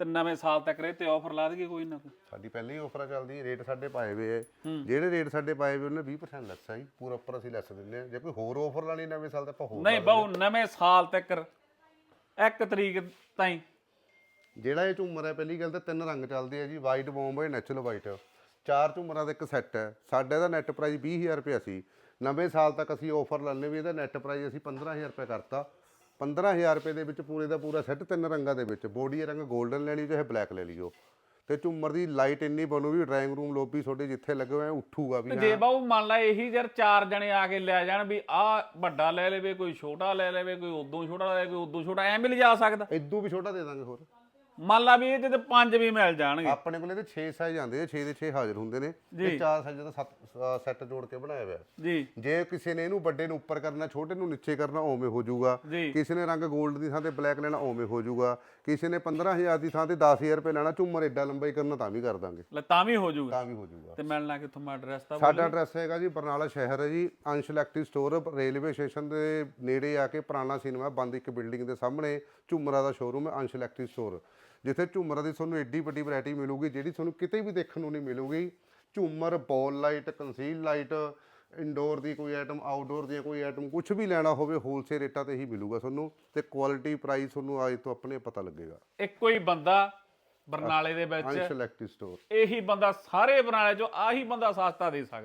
ਤੇ ਨਵੇਂ ਸਾਲ ਤੱਕ ਰੇ ਤੇ ਆਫਰ ਲਾ ਦੇਗੇ ਕੋਈ ਨਾ ਕੋਈ। ਸਾਡੀ ਪਹਿਲੀ ਆਫਰ ਚੱਲਦੀ ਰੇਟ ਸਾਡੇ ਪਾਏ ਹੋਏ ਐ ਜਿਹੜੇ ਰੇਟ ਸਾਡੇ ਪਾਏ ਹੋਏ ਉਹਨੇ 20% ਲੈਸ ਆ ਜੀ ਪੂਰਾ ਉੱਪਰ ਅਸੀਂ ਲੈਸ ਦਿੰਦੇ ਆ ਜੇ ਕੋਈ ਹੋਰ ਆਫਰ ਲਾਣੀ ਨਵੇਂ ਸਾਲ ਤੇ ਆਪਾਂ ਹੋਰ ਨਹੀਂ ਬਹੁ ਨਵੇਂ ਸਾਲ ਤੱਕ ਇੱਕ ਤਰੀਕ ਤਾਈਂ। ਜਿਹੜਾ ਇਹ ਝੂਮਰ ਹੈ ਪਹਿਲੀ ਗੱਲ ਤਾਂ ਤਿੰਨ ਰੰਗ ਚੱਲਦੇ ਆ ਜੀ ਵਾਈਟ ਬੌਂਬੇ ਨੈਚੁਰਲ ਵਾਈਟ ਚਾਰ ਝੂਮਰਾਂ ਦਾ ਇੱਕ ਸੈੱਟ ਹੈ। ਸਾਡੇ ਦਾ ਨੈਟ ਪ੍ਰਾਈਸ 20000 ਰੁਪਏ ਸੀ। ਨਵੇਂ ਸਾਲ ਤੱਕ ਅਸੀਂ ਆਫਰ ਲਾਣੇ ਵੀ ਇਹਦਾ ਨੈਟ ਪ੍ਰਾਈਸ ਅਸੀਂ 15000 ਰੁਪਏ ਕਰਤਾ। 15000 ਰੁਪਏ ਦੇ ਵਿੱਚ ਪੂਰੇ ਦਾ ਪੂਰਾ ਸੈੱਟ ਤਿੰਨ ਰੰਗਾਂ ਦੇ ਵਿੱਚ। ਬੋਡੀ ਰੰਗ 골ਡਨ ਲੈ ਲਈ ਚਾਹੇ ਬਲੈਕ ਲੈ ਲਈਓ ਤੇ ਝੂਮਰ ਦੀ ਲਾਈਟ ਇੰਨੀ ਬਣੂ ਵੀ ਡਰਾਇੰਗ ਰੂਮ ਲੋਬੀ ਤੁਹਾਡੇ ਜਿੱਥੇ ਲੱਗੇ ਹੋਏ ਉੱਠੂਗਾ ਵੀ ਜੇ ਬਾਊ ਮੰਨ ਲਾ ਇਹੀ ਯਾਰ ਚਾਰ ਜਣੇ ਆ ਕੇ ਲੈ ਜਾਣ ਵੀ ਆ ਵੱਡਾ ਲੈ ਲਵੇ ਕੋਈ ਛੋਟਾ ਲੈ ਲਵੇ ਕੋਈ ਉਦੋਂ ਛੋਟਾ ਲੈ ਕੋਈ ਉਦੋਂ ਛੋਟਾ ਐਂ ਵੀ ਲਿਜਾ ਸਕਦਾ। ਇਦੋਂ ਵੀ ਛੋਟਾ ਦੇ ਦਾਂਗੇ ਹੋਰ। ਮੰਨ ਲਾ ਵੀ ਇਹਦੇ ਤੇ ਪੰਜ ਵੀ ਮਿਲ ਜਾਣਗੇ। ਆਪਣੇ ਕੋਲੇ ਤੇ 6 ਸਾਈਜ਼ ਆਉਂਦੇ ਆ 6 ਦੇ 6 ਹਾਜ਼ਰ ਹੁੰਦੇ ਨੇ। ਤੇ ਚਾਰ ਸਾਈਜ਼ ਦਾ ਸੈੱਟ ਜੋੜ ਕੇ ਬਣਾਇਆ ਹੋਇਆ। ਜੀ। ਜੇ ਕਿਸੇ ਨੇ ਇਹਨੂੰ ਵੱਡੇ ਨੂੰ ਉੱਪਰ ਕਰਨਾ ਛੋਟੇ ਨੂੰ ਨੀਚੇ ਕਰਨਾ ਓਵੇਂ ਹੋ ਜਾਊਗਾ। ਕਿਸੇ ਨੇ ਰੰਗ 골ਡ ਦੀ ਥਾਂ ਤੇ ਬਲੈਕ ਲੈਣਾ ਓਵੇਂ ਹੋ ਜਾਊਗਾ। ਕਿਸੇ ਨੇ 15000 ਦੀ ਥਾਂ ਤੇ 10000 ਰੁਪਏ ਲੈਣਾ ਝੂਮਰ ਐਡਾ ਲੰਬਾ ਹੀ ਕਰਨਾ ਤਾਂ ਵੀ ਕਰ ਦਾਂਗੇ। ਲੈ ਤਾਂ ਵੀ ਹੋ ਜਾਊਗਾ। ਤਾਂ ਵੀ ਹੋ ਜਾਊਗਾ। ਤੇ ਮਿਲਣਾ ਕਿੱਥੋਂ ਮੈਂ ਐਡਰੈਸ ਤਾਂ ਸਾਡਾ ਐਡਰੈਸ ਹੈਗਾ ਜੀ ਬਰਨਾਲਾ ਸ਼ਹਿਰ ਹੈ ਜੀ ਅੰਸ਼ ਇਲੈਕਟ੍ਰਿਕ ਸਟੋਰ ਰੇਲਵੇ ਸਟੇਸ਼ਨ ਦੇ ਨੇੜੇ ਆ ਕੇ ਪੁਰਾਣਾ ਸਿਨੇਮਾ ਬੰਦ ਇੱਕ ਬਿਲਡਿੰਗ ਦੇ ਸਾਹਮਣੇ ਝੂਮਰਾ ਦਾ ਸ਼ੋਰੂਮ ਹੈ ਅੰਸ਼ ਇਲੈਕਟ੍ਰਿਕ ਸਟੋਰ ਜਿੱਥੇ ਝੂਮਰਾ ਦੀ ਤੁਹਾਨੂੰ ਏਡੀ ਵੱਡੀ ਵੈਰਾਈਟੀ ਮਿਲੂਗੀ ਜਿਹੜੀ ਤੁਹਾਨੂੰ ਕਿਤੇ ਵੀ ਦੇਖਣ ਨੂੰ ਨਹੀਂ ਮਿਲੂਗੀ। ਝੂਮਰ bowl light conceal light indoor ਦੀ ਕੋਈ ਆਈਟਮ ਆਊਟਡੋਰ ਦੀਆਂ ਕੋਈ ਆਈਟਮ ਕੁਝ ਵੀ ਲੈਣਾ ਹੋਵੇ ਹੋਲਸੇਲ ਰੇਟਾਂ ਤੇ ਹੀ ਮਿਲੂਗਾ ਤੁਹਾਨੂੰ ਤੇ ਕੁਆਲਿਟੀ ਪ੍ਰਾਈਸ ਤੁਹਾਨੂੰ ਅੱਜ ਤੋਂ ਆਪਣੇ ਪਤਾ ਲੱਗੇਗਾ। ਇੱਕੋ ਹੀ ਬੰਦਾ ਬਰਨਾਲੇ ਦੇ ਵਿੱਚ ਸਟੋਰ ਇਹੀ ਬੰਦਾ ਸਾਰੇ ਬਰਨਾਲੇ ਚੋਂ ਆਹੀ ਬੰਦਾ ਸਸਤਾ ਦੇ ਸਕਦਾ।